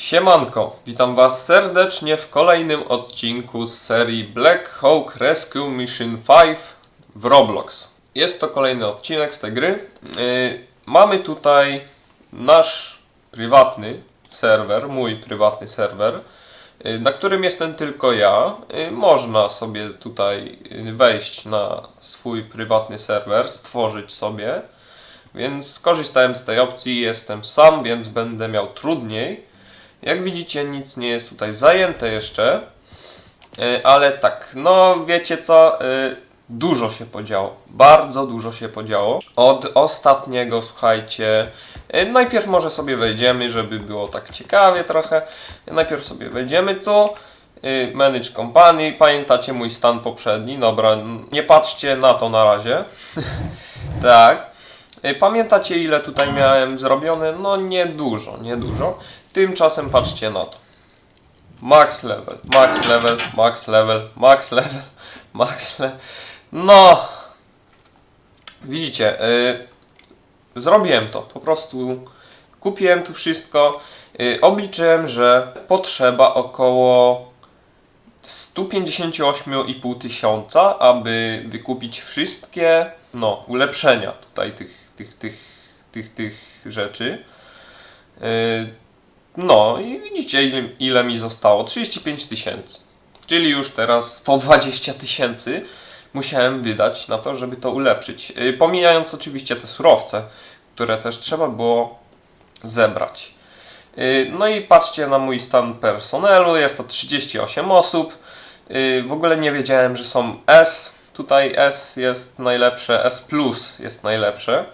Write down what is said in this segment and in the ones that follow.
Siemanko, witam Was serdecznie w kolejnym odcinku z serii Black Hawk Rescue Mission 5 w Roblox. Jest to kolejny odcinek z tej gry. Yy, mamy tutaj nasz prywatny serwer, mój prywatny serwer, yy, na którym jestem tylko ja. Yy, można sobie tutaj yy, wejść na swój prywatny serwer, stworzyć sobie. Więc skorzystałem z tej opcji, jestem sam, więc będę miał trudniej. Jak widzicie, nic nie jest tutaj zajęte jeszcze, E, ale tak, no wiecie co, e, dużo się podziało, bardzo dużo się podziało. Od ostatniego, słuchajcie, e, najpierw może sobie wejdziemy, żeby było tak ciekawie trochę. Najpierw sobie wejdziemy tu, manage company, pamiętacie mój stan poprzedni, dobra, nie patrzcie na to na razie. tak. Pamiętacie ile tutaj miałem zrobione? No niedużo, niedużo. Tymczasem patrzcie na to. Max level, max level, max level, max level, max level. No. Widzicie, y, zrobiłem to. Po prostu kupiłem tu wszystko. Y, obliczyłem, że potrzeba około 158,5 tysiąca, aby wykupić wszystkie no, ulepszenia tutaj tych, tych, tych, tych, tych rzeczy. Yy, no i widzicie ile, ile mi zostało. 35 tysięcy. Czyli już teraz 120 tysięcy musiałem wydać na to, żeby to ulepszyć. Yy, pomijając oczywiście te surowce, które też trzeba było zebrać. Yy, No i patrzcie na mój stan personelu, jest to 38 osób. Yy, W ogóle nie wiedziałem, że są S. Tutaj S jest najlepsze, S plus jest najlepsze.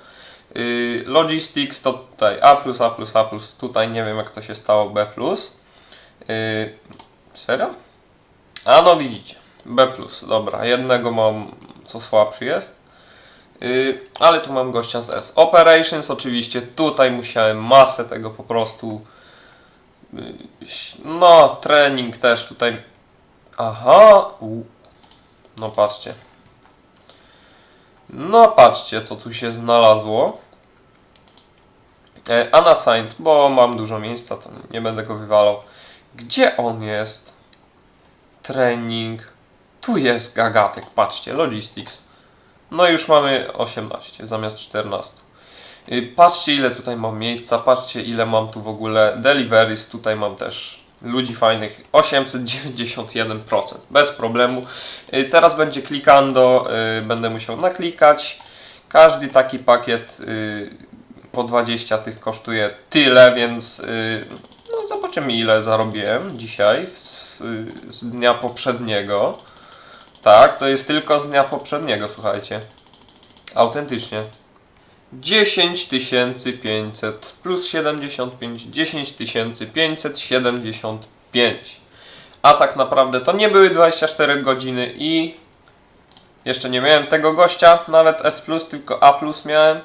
Yy, Logistics to tutaj A+, A+, A+, tutaj nie wiem jak to się stało B+. Yy, serio? A no widzicie, B+, dobra, jednego mam, co słabszy jest. Yy, ale tu mam gościa z S. Operations oczywiście, tutaj musiałem masę tego po prostu no, trening też tutaj. Aha, no patrzcie. No patrzcie, co tu się znalazło. E, Unassigned, bo mam dużo miejsca, to nie będę go wywalał. Gdzie on jest? Training. Tu jest gagatek, patrzcie, logistics. No już mamy 18 zamiast 14. Y, Patrzcie ile tutaj mam miejsca, patrzcie ile mam tu w ogóle deliveries, tutaj mam też ludzi fajnych, 891%, bez problemu. Y, Teraz będzie klikando, y, będę musiał naklikać. Każdy taki pakiet y, po 20 tych kosztuje tyle, więc no zobaczymy ile zarobiłem dzisiaj z, z dnia poprzedniego. Tak, to jest tylko z dnia poprzedniego, słuchajcie. Autentycznie. 10500 plus 75, 10575. A tak naprawdę to nie były 24 godziny i jeszcze nie miałem tego gościa, nawet S plus, tylko A plus miałem.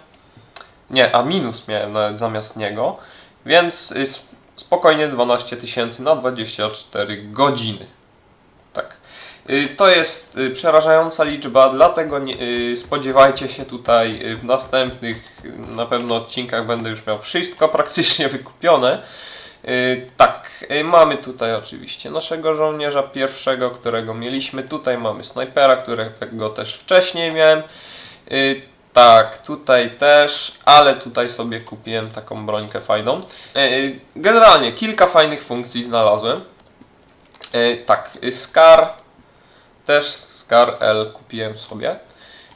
Nie, A minus miałem nawet zamiast niego. Więc y, sp- spokojnie 12 tysięcy na 24 godziny. Y, To jest y, przerażająca liczba, dlatego nie, y, spodziewajcie się tutaj w następnych na pewno odcinkach będę już miał wszystko praktycznie wykupione. Tak, mamy tutaj oczywiście naszego żołnierza pierwszego, którego mieliśmy. Tutaj mamy snajpera, którego też wcześniej miałem. Tak, tutaj też, ale tutaj sobie kupiłem taką brońkę fajną. Generalnie kilka fajnych funkcji znalazłem. Tak, Scar też Scar L kupiłem sobie.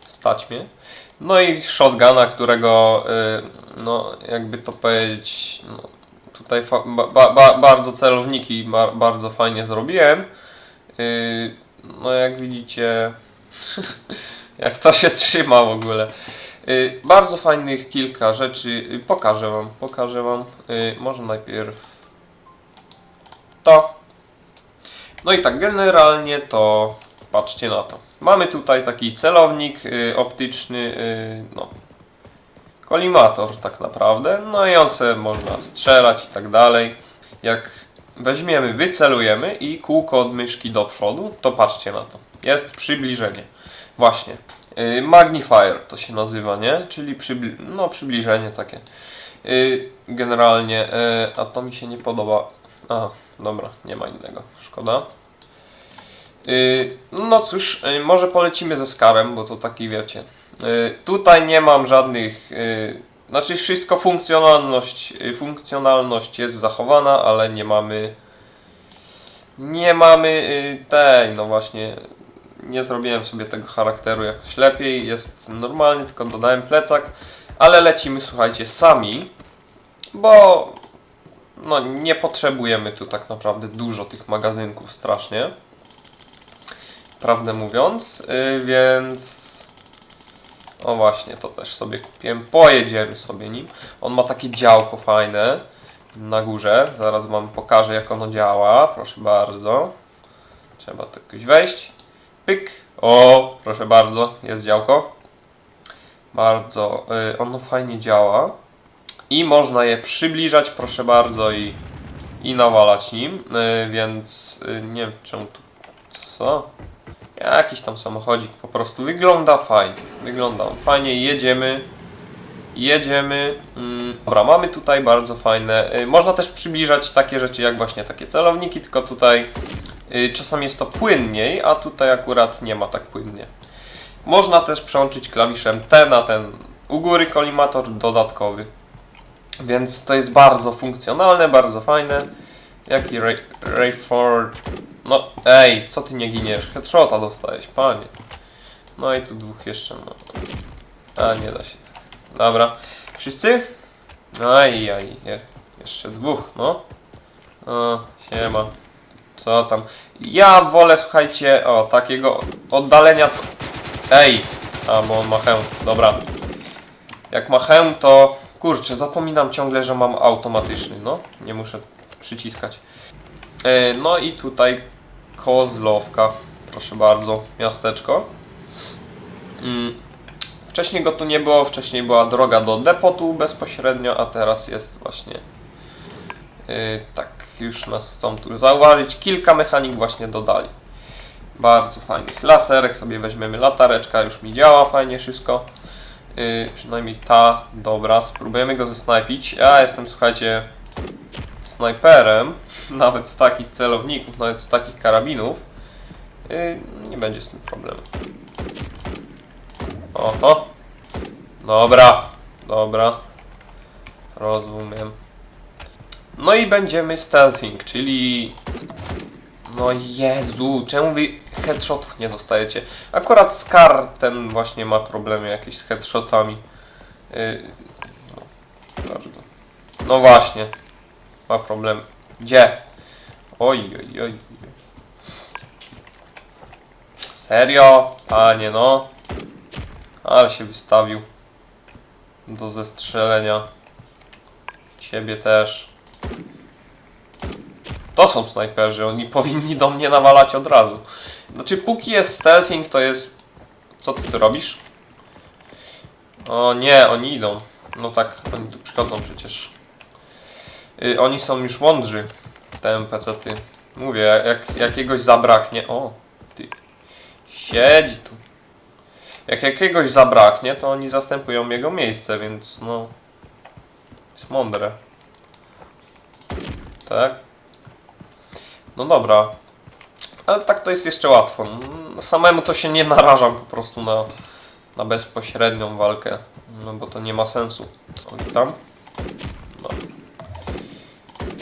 Stać mnie. No i shotguna, którego, y, no jakby to powiedzieć, no, tutaj ba- ba- ba- bardzo celowniki ba- bardzo fajnie zrobiłem. Y, no jak widzicie, jak to się trzyma w ogóle. Y, bardzo fajnych kilka rzeczy. Pokażę wam, pokażę wam. Może najpierw to. No i tak, generalnie to patrzcie na to. Mamy tutaj taki celownik y, optyczny, y, no, kolimator tak naprawdę. No i on sobie można strzelać i tak dalej. Jak weźmiemy, wycelujemy i kółko od myszki do przodu, to patrzcie na to. Jest przybliżenie. Właśnie. Y, Magnifier to się nazywa, nie? Czyli przybli no, przybliżenie takie. Generalnie, a to mi się nie podoba. A, dobra, nie ma innego. Szkoda. Yy, no cóż, yy, może polecimy ze Skarem, bo to taki wiecie. Yy, tutaj nie mam żadnych. Znaczy, wszystko funkcjonalność, funkcjonalność jest zachowana, ale nie mamy. Nie mamy tej, no właśnie. Nie zrobiłem sobie tego charakteru jakoś lepiej. Jest normalnie, tylko dodałem plecak. Ale lecimy, słuchajcie, sami. Bo no nie potrzebujemy tu tak naprawdę dużo tych magazynków strasznie. Prawdę mówiąc, yy, więc o właśnie, to też sobie kupiłem. Pojedziemy sobie nim. On ma takie działko fajne na górze. Zaraz wam pokażę jak ono działa. Proszę bardzo. Trzeba tu jakoś wejść. Pyk. O, proszę bardzo, jest działko. Bardzo yy, ono fajnie działa. I można je przybliżać, proszę bardzo, i, i nawalać nim. Yy, więc yy, nie wiem czemu tu. Co? Jakiś tam samochodzik po prostu wygląda fajnie. Wygląda fajnie. Jedziemy. Jedziemy. Mm, dobra, mamy tutaj bardzo fajne. y, można też przybliżać takie rzeczy jak właśnie takie celowniki, tylko tutaj y, czasami jest to płynniej, a tutaj akurat nie ma tak płynnie. Można też przełączyć klawiszem T na ten u góry kolimator dodatkowy. Więc to jest bardzo funkcjonalne, bardzo fajne. Jaki Ray, Rayford. No, ej, co ty nie giniesz? Headshota dostałeś, panie. No i tu dwóch jeszcze, no. A, nie da się tak. Dobra. Wszyscy? Aj, aj, je, jeszcze dwóch, no. O, siema. Co tam? Ja wolę, słuchajcie, o, takiego oddalenia. Ej! A, bo on ma hełm, dobra. Jak ma hełm, to... Kurczę, zapominam ciągle, że mam automatyczny, no. Nie muszę przyciskać. E, No i tutaj Kozlowka, proszę bardzo, miasteczko. Mm, Wcześniej go tu nie było, wcześniej była droga do depotu bezpośrednio, a teraz jest właśnie yy, tak, już nas chcą tu zauważyć. Kilka mechanik właśnie dodali. Bardzo fajnych. Laserek sobie weźmiemy, latareczka już mi działa fajnie wszystko. Yy, przynajmniej ta, dobra, spróbujemy go zesnajpić. Ja jestem, słuchajcie, snajperem, nawet z takich celowników, nawet z takich karabinów. Yy, nie będzie z tym problemu. Oho. Dobra, dobra. Rozumiem. No i będziemy stealthing, czyli... No Jezu, czemu wy headshotów nie dostajecie? Akurat Scar ten właśnie ma problemy jakieś z headshotami. Yy, no, no właśnie. Ma problem. Gdzie? Oj, oj, oj. Serio? Panie no. Ale się wystawił. Do zestrzelenia. Ciebie też. To są snajperzy, oni powinni do mnie nawalać od razu. Znaczy, póki jest stealthing, to jest... Co ty tu robisz? O nie, oni idą. No tak, oni tu przychodzą przecież. Y, oni są już mądrzy, te NPC-ty. Mówię, jak jakiegoś zabraknie... O, ty. Siedzi tu. Jak jakiegoś zabraknie, to oni zastępują jego miejsce, więc no... Jest mądre. Tak? No dobra. Ale tak to jest jeszcze łatwo. Mm, Samemu to się nie narażam po prostu na, na bezpośrednią walkę. No bo to nie ma sensu. O, witam.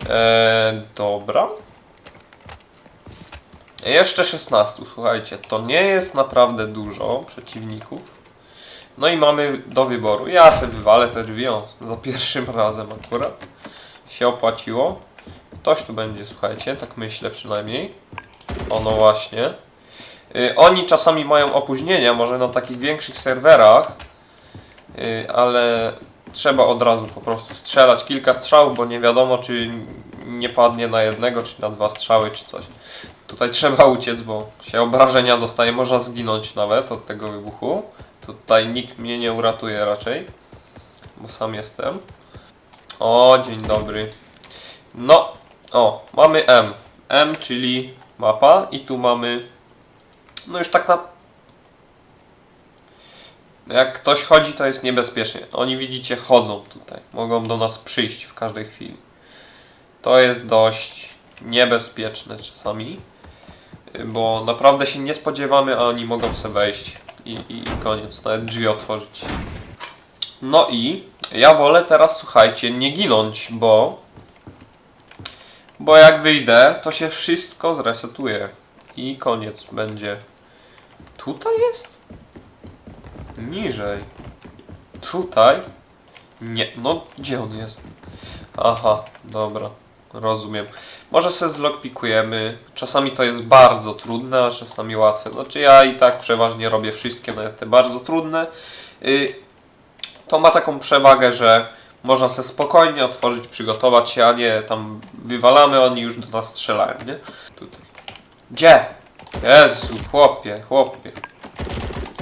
Eee, dobra. Jeszcze 16, słuchajcie, to nie jest naprawdę dużo przeciwników. No i mamy do wyboru. Ja sobie wywalę te drzwi o, za pierwszym razem akurat. Się opłaciło. Ktoś tu będzie, słuchajcie, tak myślę przynajmniej. Ono właśnie. Y, oni czasami mają opóźnienia, może na takich większych serwerach, y, ale trzeba od razu po prostu strzelać kilka strzałów, bo nie wiadomo, czy nie padnie na jednego, czy na dwa strzały, czy coś. Tutaj trzeba uciec, bo się obrażenia dostaje, można zginąć nawet od tego wybuchu. Tutaj nikt mnie nie uratuje raczej, bo sam jestem. O, dzień dobry. No, o, mamy M. M, czyli mapa i tu mamy, no już tak na... Jak ktoś chodzi, to jest niebezpiecznie. Oni widzicie, chodzą tutaj. Mogą do nas przyjść w każdej chwili. To jest dość niebezpieczne czasami, bo naprawdę się nie spodziewamy, a oni mogą sobie wejść i, i, i koniec, nawet drzwi otworzyć. No i ja wolę teraz, słuchajcie, nie ginąć, bo bo jak wyjdę, to się wszystko zresetuje i koniec będzie. Tutaj jest? Niżej. Tutaj? Nie, no gdzie on jest? Aha, dobra, rozumiem. Może se zlockpikujemy. Czasami to jest bardzo trudne, a czasami łatwe. Znaczy ja i tak przeważnie robię wszystkie, nawet te bardzo trudne. Y, to ma taką przewagę, że można se spokojnie otworzyć, przygotować się, a nie tam wywalamy, oni już do nas strzelają, nie? Tutaj. Gdzie? Jezu, chłopie, chłopie.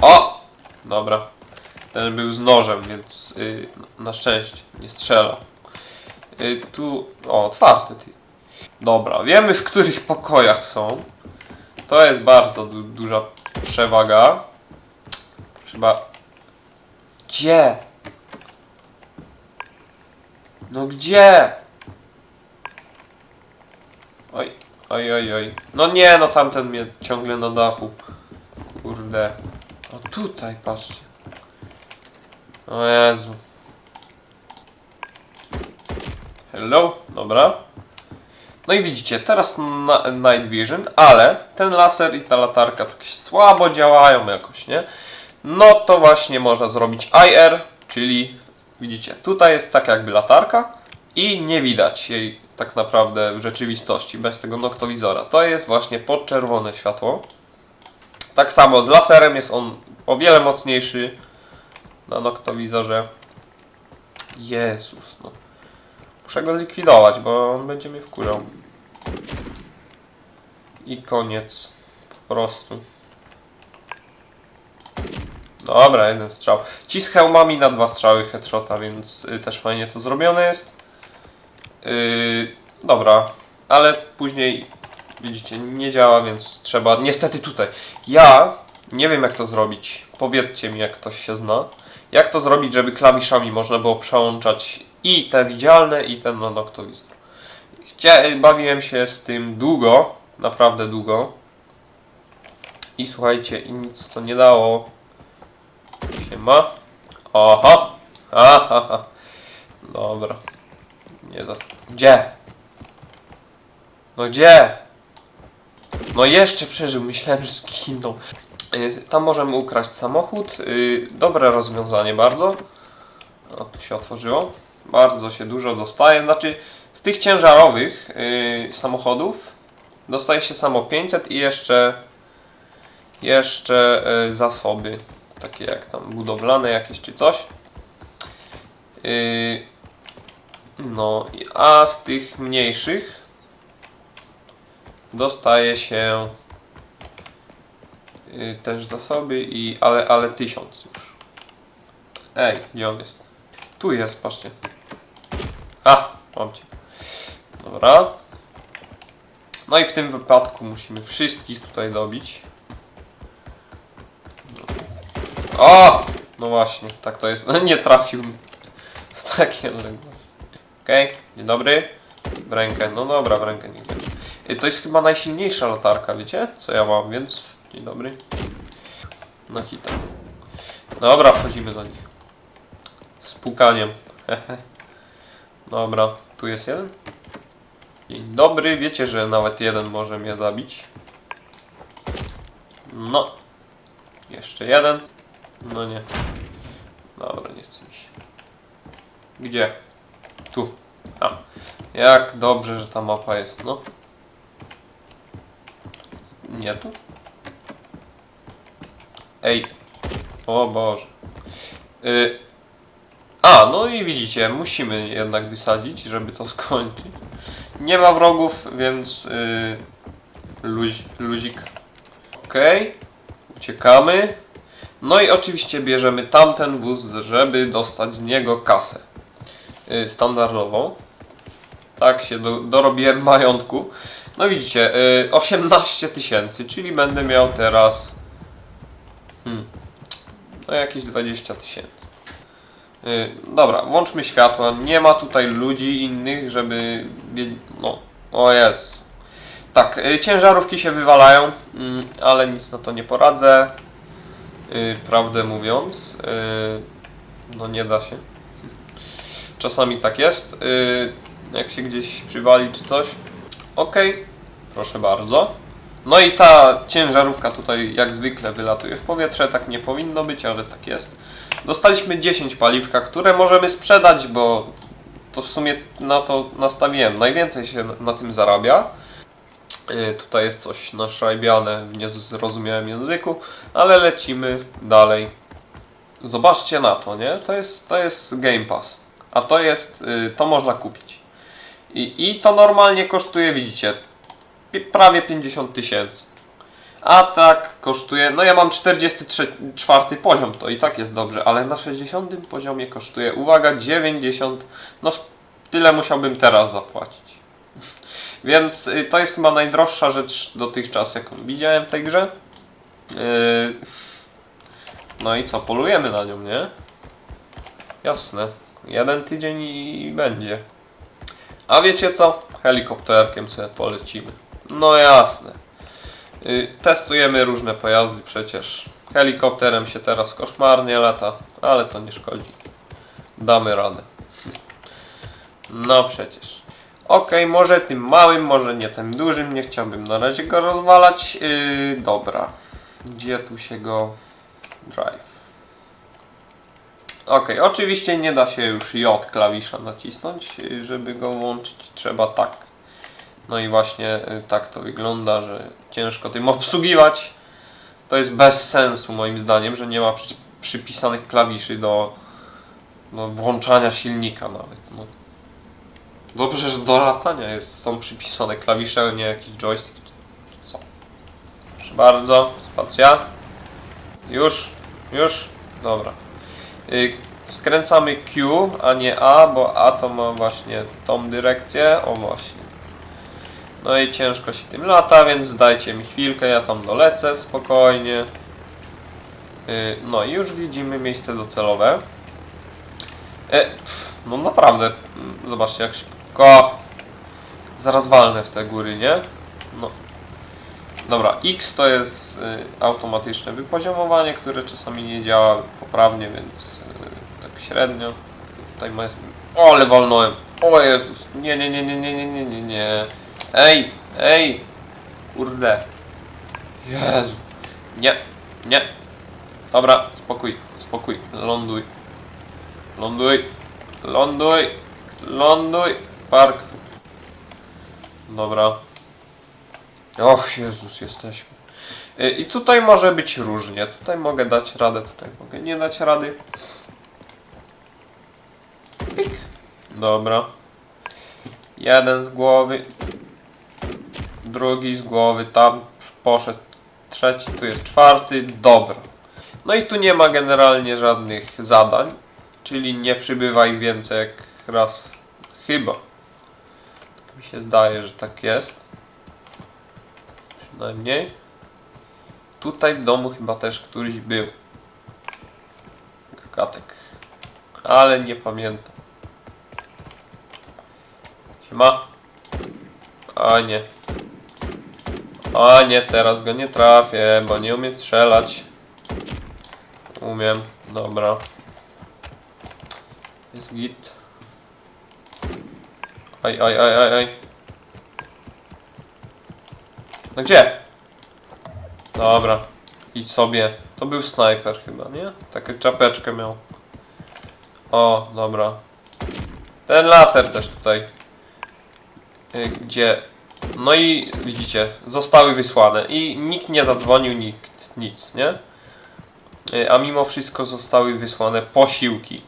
O! Dobra. Ten był z nożem, więc y, na szczęście nie strzela. Y, tu. O, otwarte ty. Dobra, wiemy w których pokojach są. To jest bardzo du duża przewaga. Trzeba. Gdzie? No gdzie? Oj, oj, oj, oj. No nie, no tamten mnie ciągle na dachu. Kurde. O tutaj, patrzcie. O Jezu. Hello, dobra. No i widzicie, teraz na, Night Vision, ale ten laser i ta latarka tak słabo działają jakoś, nie? No to właśnie można zrobić IR, czyli widzicie, tutaj jest tak jakby latarka i nie widać jej tak naprawdę w rzeczywistości bez tego noktowizora. To jest właśnie podczerwone światło. Tak samo z laserem jest on o wiele mocniejszy na noktowizorze. Jezus, no. Muszę go zlikwidować, bo on będzie mnie wkurzał. I koniec. Po prostu. Dobra, jeden strzał. Ci z hełmami na dwa strzały headshota, więc y, też fajnie to zrobione jest. Yy, dobra, ale później widzicie, nie działa, więc trzeba. Niestety tutaj. Ja nie wiem jak to zrobić. Powiedzcie mi, jak ktoś się zna. Jak to zrobić, żeby klawiszami można było przełączać i te widzialne, i ten na noktowizor. Bawiłem się z tym długo, naprawdę długo. I słuchajcie, i nic to nie dało. Siema. Aha. Aha. aha. Dobra. Nie za... Gdzie? No gdzie? No jeszcze przeżył, myślałem, że zginął. Y, Tam możemy ukraść samochód. Y, Dobre rozwiązanie bardzo. O, tu się otworzyło. Bardzo się dużo dostaje. Znaczy, z tych ciężarowych y, samochodów dostaje się samo 500 i jeszcze jeszcze zasoby. Takie jak tam budowlane jakieś czy coś. No, a z tych mniejszych dostaje się y, też zasoby i ale ale tysiąc już. Ej, gdzie on jest? Tu jest, patrzcie. A, mam cię. Dobra. No i w tym wypadku musimy wszystkich tutaj dobić. O! No właśnie, tak to jest. Nie trafił mi. Z takiej odległości. Okej, dzień dobry. W rękę, no dobra, w rękę niech będzie. To jest chyba najsilniejsza latarka, wiecie? Co ja mam, więc dzień dobry. No hita. Dobra, wchodzimy do nich. Z pukaniem. Dobra, tu jest jeden. Dzień dobry, wiecie, że nawet jeden może mnie zabić. No. Jeszcze jeden. No nie. Dobra, nie chce mi się. Gdzie? Tu. A. Jak dobrze, że ta mapa jest, no. Nie tu? Ej. O Boże. Y A, no i widzicie, musimy jednak wysadzić, żeby to skończyć. Nie ma wrogów, więc y luz, luzik. Okej. Uciekamy. No i oczywiście bierzemy tamten wóz, żeby dostać z niego kasę. Y, standardową. Tak się do, dorobiłem majątku. No widzicie, y, 18 tysięcy, czyli będę miał teraz hmm, no jakieś 20 tysięcy. Y, dobra, włączmy światła. Nie ma tutaj ludzi innych, żeby... No, o jest. Tak, y, ciężarówki się wywalają, mm, ale nic na to nie poradzę. Y, Prawdę mówiąc, y, no nie da się. Czasami tak jest. y, Jak się gdzieś przywali czy coś. Okej, proszę bardzo. No i ta ciężarówka tutaj jak zwykle wylatuje w powietrze, tak nie powinno być, ale tak jest. Dostaliśmy 10 paliwka, które możemy sprzedać, bo to w sumie na to nastawiłem. Najwięcej się na- tym zarabia. Y, Tutaj jest coś naszrajbiane w niezrozumiałym języku, ale lecimy dalej. Zobaczcie na to, nie? To jest, to jest Game Pass. A to jest, y, to można kupić. I, I to normalnie kosztuje, widzicie, prawie 50 tysięcy. A tak kosztuje, no ja mam 44 poziom, to i tak jest dobrze, ale na 60 poziomie kosztuje, uwaga, 90, no tyle musiałbym teraz zapłacić. Więc y, to jest chyba najdroższa rzecz dotychczas, jaką widziałem w tej grze. Yy, No i co, polujemy na nią, nie? Jasne. Jeden tydzień i będzie. A wiecie co? Helikopterkiem sobie polecimy. No jasne. Y, Testujemy różne pojazdy przecież. Helikopterem się teraz koszmarnie lata, ale to nie szkodzi. Damy radę. No przecież. Okej, może tym małym, może nie tym dużym. Nie chciałbym na razie go rozwalać. Yy, dobra. Gdzie tu się go... Drive. Ok, oczywiście nie da się już J klawisza nacisnąć, y, żeby go włączyć. Trzeba tak. No i właśnie y, tak to wygląda, że ciężko tym obsługiwać. To jest bez sensu moim zdaniem, że nie ma przy, przypisanych klawiszy do, do włączania silnika nawet. No. Dobrze, że do latania jest, są przypisane klawisze, a nie jakiś joystick. Co? Proszę bardzo, spacja. Już, już, dobra. Y, Skręcamy Q, a nie A, bo A to ma właśnie tą dyrekcję. O właśnie. No i ciężko się tym lata, więc dajcie mi chwilkę, ja tam dolecę spokojnie. Y, No i już widzimy miejsce docelowe. E, pff, no naprawdę, mm, zobaczcie jak szybko. Zaraz walnę w te góry, nie? No. Dobra, X to jest y, automatyczne wypoziomowanie, które czasami nie działa poprawnie, więc tak średnio. Tutaj ma jest... O, ale walnąłem! O Jezus! Nie, nie, nie, nie, nie, nie, nie, nie, nie. Ej, ej! Kurde. Jezu. Nie, nie. Dobra, spokój, spokój. Ląduj. Ląduj. Ląduj. Ląduj. Park. Dobra. Och, Jezus, jesteśmy. Y, I tutaj może być różnie. Tutaj mogę dać radę, tutaj mogę nie dać rady. Pik. Dobra. Jeden z głowy. Drugi z głowy. Tam poszedł. Trzeci, tu jest czwarty. Dobra. No i tu nie ma generalnie żadnych zadań. Czyli nie przybywa ich więcej jak raz. Chyba. Tak mi się zdaje, że tak jest przynajmniej. Tutaj w domu chyba też któryś był. Katek. Ale nie pamiętam. Siema. A nie. A nie, teraz go nie trafię, bo nie umiem strzelać. Umiem, dobra. Jest git. Aj, aj, aj, aj, aj. No gdzie? Dobra, idź sobie. To był snajper chyba, nie? Taką czapeczkę miał. O, dobra. Ten laser też tutaj. Y, Gdzie? No i widzicie, zostały wysłane. I nikt nie zadzwonił, nikt nic, nie? Y, A mimo wszystko zostały wysłane posiłki.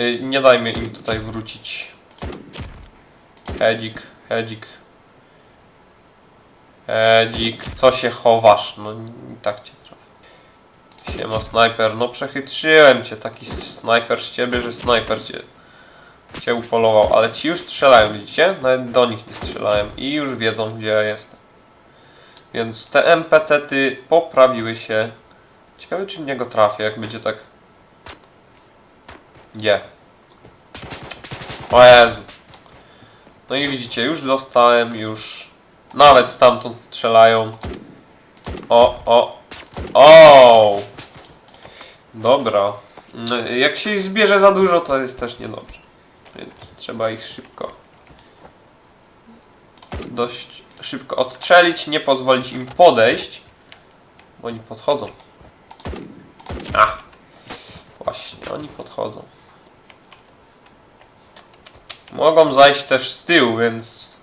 Y, Nie dajmy im tutaj wrócić. Hedzik, hedzik. Hedzik, co się chowasz? No i tak cię trafię. Siema snajper, no przechytrzyłem cię, taki snajper z ciebie, że snajper cię, cię upolował, ale ci już strzelają, widzicie? Nawet do nich nie strzelałem i już wiedzą gdzie ja jestem. Więc te NPC-ty poprawiły się. Ciekawe czy w niego trafię, jak będzie tak... Gdzie? O Jezu. No i widzicie, już dostałem, już Nawet stamtąd strzelają. O, o, o! Dobra. No, Jak się zbierze za dużo, to jest też niedobrze. Więc trzeba ich szybko. Dość szybko odstrzelić, nie pozwolić im podejść. Bo oni podchodzą. A! Właśnie, oni podchodzą. Mogą zajść też z tyłu, więc...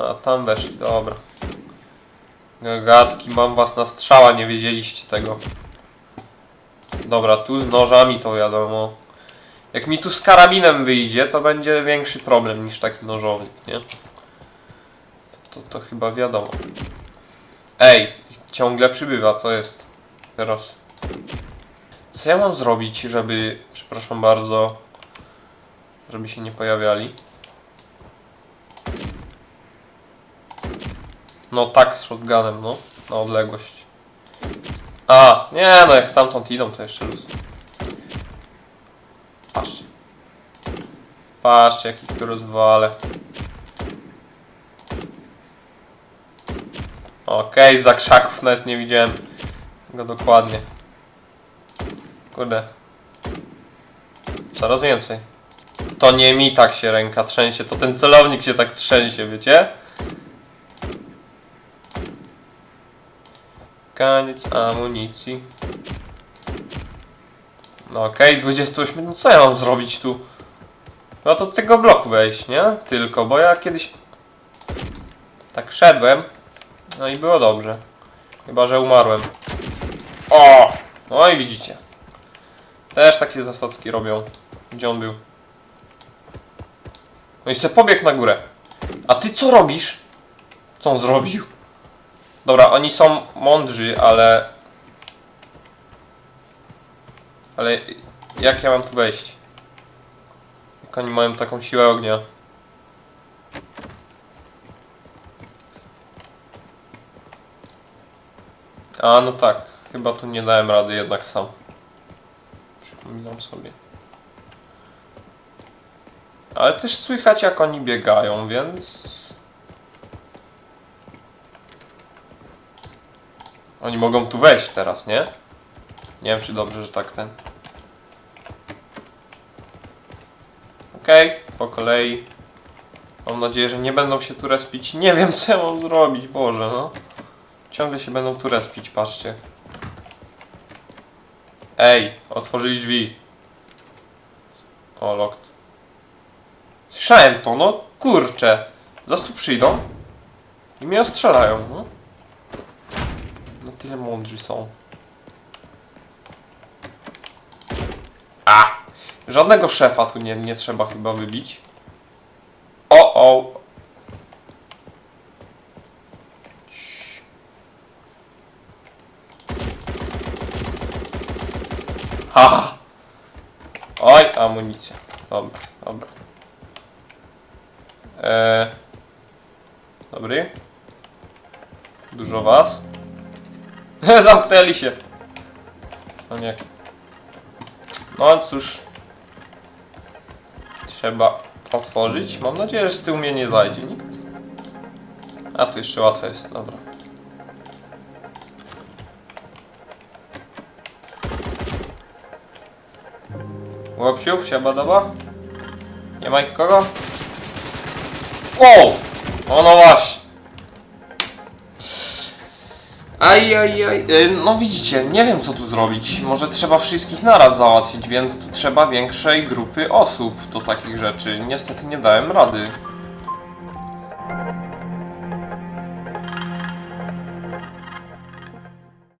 A, tam weszli, dobra. Gagatki, mam was na strzała, nie wiedzieliście tego. Dobra, tu z nożami to wiadomo. Jak mi tu z karabinem wyjdzie, to będzie większy problem niż taki nożownik, nie? To, to, chyba wiadomo. Ej, ciągle przybywa, co jest teraz? Co ja mam zrobić, żeby, przepraszam bardzo, żeby się nie pojawiali? No tak, z shotgunem, no, na odległość. A, nie, no jak stamtąd idą, to jeszcze luz. Patrzcie. Patrzcie, jakich tu rozwalę. Okej, za krzaków nawet nie widziałem go dokładnie. Kurde. Coraz więcej. To nie mi tak się ręka trzęsie, to ten celownik się tak trzęsie, wiecie? Koniec amunicji. No okej, 28. No co ja mam zrobić tu? No to do tego bloku wejść, nie? Tylko, bo ja kiedyś... Tak szedłem. No i było dobrze. Chyba, że umarłem. O! No i widzicie. Też takie zasadzki robią. Gdzie on był? No i se pobiegł na górę. A ty co robisz? Co on zrobił? Dobra, oni są mądrzy, ale... Ale jak ja mam tu wejść? Jak oni mają taką siłę ognia? A, no tak. Chyba tu nie dałem rady jednak sam. Przypominam sobie. Ale też słychać jak oni biegają, więc... Oni mogą tu wejść teraz, nie? Nie wiem, czy dobrze, że tak ten... Okej, po kolei. Mam nadzieję, że nie będą się tu respić. Nie wiem, co mam zrobić, Boże, no. Ciągle się będą tu respić, patrzcie. Ej, otworzyli drzwi. O, locked. Słyszałem to, no kurczę. Zaraz tu przyjdą i mnie ostrzelają, no. No tyle mądrzy są. A! Żadnego szefa tu nie, nie trzeba chyba wybić. O, o. Cii. Ha! Oj, amunicja. Dobra, dobra. Eee, dobry. Dużo was. Zamknęli się. No nie. No cóż. Trzeba otworzyć. Mam nadzieję, że z tyłu mnie nie zajdzie nikt. A tu jeszcze łatwe jest, dobra. Łopsiup, siabadoba? Nie ma nikogo? O! O no właśnie. Aj, aj, aj. Y, No widzicie, nie wiem co tu zrobić. Może trzeba wszystkich naraz załatwić, więc tu trzeba większej grupy osób do takich rzeczy. Niestety nie dałem rady.